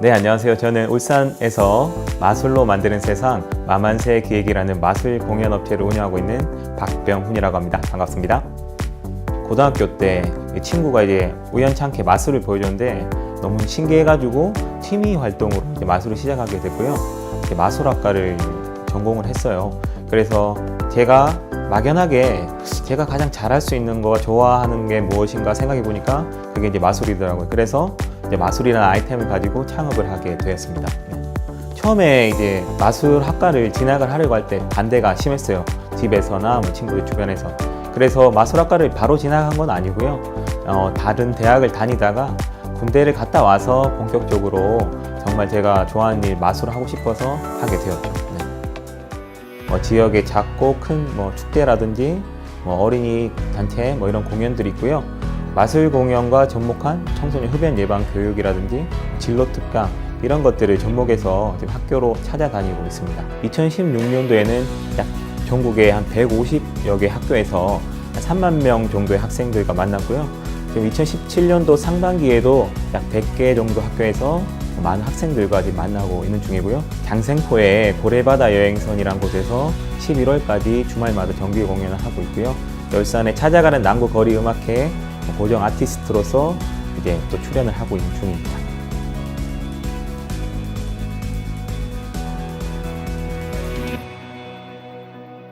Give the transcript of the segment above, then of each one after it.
네, 안녕하세요. 저는 울산에서 마술로 만드는 세상 마만세 기획이라는 마술 공연 업체를 운영하고 있는 박병훈이라고 합니다. 반갑습니다. 고등학교 때이 친구가 이제 우연찮게 마술을 보여줬는데 너무 신기해가지고 취미 활동으로 이제 마술을 시작하게 됐고요. 마술학과를 전공을 했어요. 그래서 제가 막연하게 제가 가장 잘할 수 있는 거 좋아하는 게 무엇인가 생각해 보니까 그게 이제 마술이더라고요. 그래서 이제 마술이라는 아이템을 가지고 창업을 하게 되었습니다. 네. 처음에 이제 마술 학과를 진학을 하려고 할 때 반대가 심했어요. 집에서나 뭐 친구들 주변에서. 그래서 마술 학과를 바로 진학한 건 아니고요. 어, 다른 대학을 다니다가 군대를 갔다 와서 본격적으로 정말 제가 좋아하는 일 마술을 하고 싶어서 하게 되었죠. 네. 뭐 지역의 작고 큰 뭐 축제라든지 뭐 어린이 단체 뭐 이런 공연들이 있고요. 마술 공연과 접목한 청소년 흡연 예방 교육이라든지 진로 특강 이런 것들을 접목해서 지금 학교로 찾아다니고 있습니다. 2016년도에는 약 전국의 한 150여 개 학교에서 한 3만 명 정도의 학생들과 만났고요. 지금 2017년도 상반기에도 약 100개 정도 학교에서 많은 학생들과 지금 만나고 있는 중이고요. 장생포의 고래바다 여행선이란 곳에서 11월까지 주말마다 정기 공연을 하고 있고요. 열산에 찾아가는 남구 거리 음악회 고정 아티스트로서 이제 또 출연을 하고 있는 중입니다.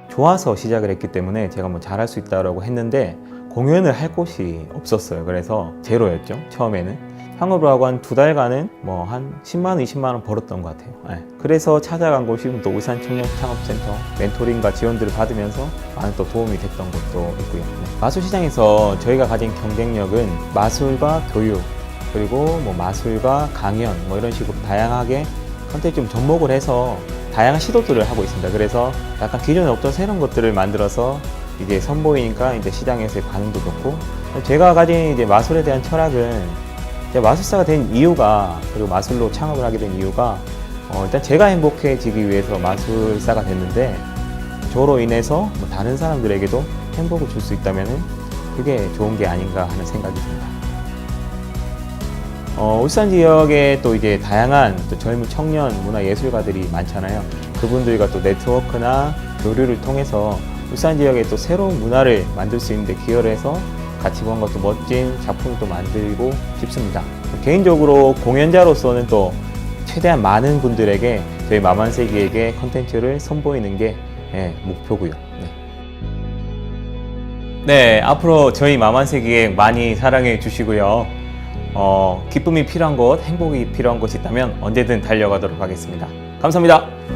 좋아서 시작을 했기 때문에 제가 뭐 잘할 수 있다고 했는데 공연을 할 곳이 없었어요. 그래서 제로였죠. 처음에는. 창업을 하고 한 두 달간은 뭐 한 10만 원, 20만 원 벌었던 것 같아요. 네. 그래서 찾아간 곳이 또 울산 청년 창업센터 멘토링과 지원들을 받으면서 많은 또 도움이 됐던 것도 있고요. 네. 마술 시장에서 저희가 가진 경쟁력은 마술과 교육 그리고 뭐 마술과 강연 뭐 이런 식으로 다양하게 컨텐츠 좀 접목을 해서 다양한 시도들을 하고 있습니다. 그래서 약간 기존에 없던 새로운 것들을 만들어서 이제 선보이니까 이제 시장에서의 반응도 좋고 제가 가진 이제 마술에 대한 철학은 마술사가 된 이유가 그리고 마술로 창업을 하게 된 이유가 어, 일단 제가 행복해지기 위해서 마술사가 됐는데 저로 인해서 뭐 다른 사람들에게도 행복을 줄 수 있다면은 그게 좋은 게 아닌가 하는 생각이 듭니다. 어, 울산 지역에 또 이제 다양한 또 젊은 청년 문화 예술가들이 많잖아요. 그분들과 또 네트워크나 교류를 통해서 울산 지역에 또 새로운 문화를 만들 수 있는데 기여를 해서 본 것도 멋진 작품을 또 만들고 싶습니다. 개인적으로 공연자로서는 또 최대한 많은 분들에게 저희 마만세기에게 컨텐츠를 선보이는 게 예, 목표고요. 네. 네, 앞으로 저희 마만세기에 많이 사랑해 주시고요. 어, 기쁨이 필요한 곳, 행복이 필요한 곳이 있다면 언제든 달려가도록 하겠습니다. 감사합니다.